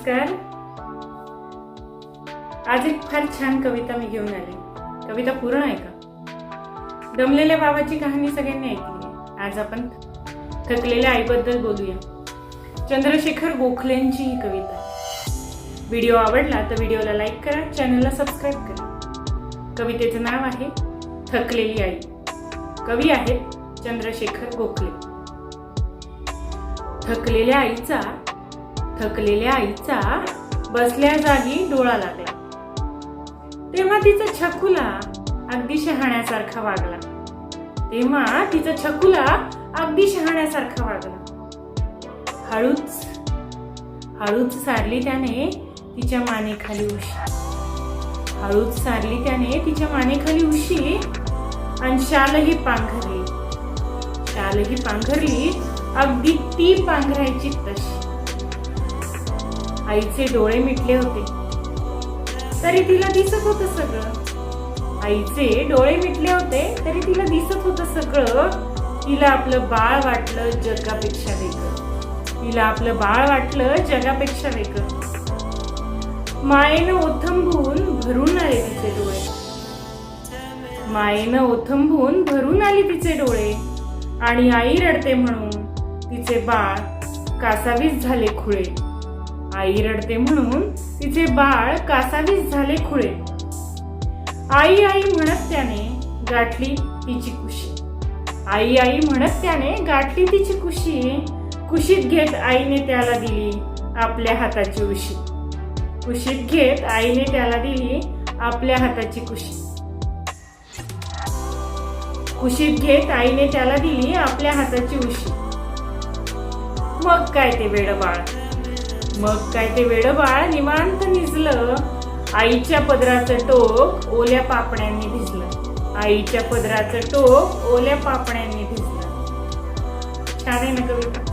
नमस्कार. आज एक फार छान कविता मी घेऊन आले. कविता पूर्ण ऐका दमलेल्या बाबाची कहाणी सगळ्यांनी ऐकली आज आपण थकलेल्या आईबद्दल बोलूया. चंद्रशेखर गोखलेंची ही कविता. व्हिडिओ आवडला तर व्हिडिओला लाईक करा चॅनलला सबस्क्राईब करा. कवितेचं नाव आहे थकलेली आई. कवी आहेत चंद्रशेखर गोखले. थकलेल्या आईचा थकलेल्या आईचा बसल्या जागी डोळा लागला. तेव्हा तिचा छकुला अगदी शहाण्यासारखा वागला. तेव्हा तिचा छकुला अगदी शहाण्यासारखा वागला. हळूच हळूच सारली त्याने तिच्या मानेखाली उशी. हळूच सारली त्याने तिच्या मानेखाली उशी आणि शालही पांघरली. शालही पांघरली अगदी ती पांघरायची तशी. आईचे डोळे मिटले होते. तरी तिला दिसत होत सगळं. आईचे डोळे मिटले होते तरी तिला दिसत होत सगळं. तिला आपलं बाळ वाटलं जगापेक्षा वेगळं. तिला आपलं बाळ वाटलं जगापेक्षा वेगळं. मायेनं ओथंबून भरून आले तिचे डोळे. मायेनं ओथंबून भरून आली तिचे डोळे. आणि आई रडते म्हणून तिचे बाळ कासावीस झाले खुळे. आई रडते म्हणून तिचे बाळ कासावीस झाले खुळे. आई आई म्हणत त्याने गाठली तिची कुशी. आई आई म्हणत त्याने गाठली तिची कुशी. कुशीत घेत आईने त्याला दिली आपल्या हाताची उशी. कुशीत घेत आईने त्याला दिली आपल्या हाताची कुशी. कुशीत घेत आईने त्याला दिली आपल्या हाताची उशी. मग काय ते वेड बाळ? मग काय ते वेळ बाळ निवांत निजलं. आईच्या पदराचं टोक ओल्या पापण्यांनी भिजलं. आईच्या पदराचं टोक ओल्या पापण्यांनी भिजलं. छान आहे ना कविता?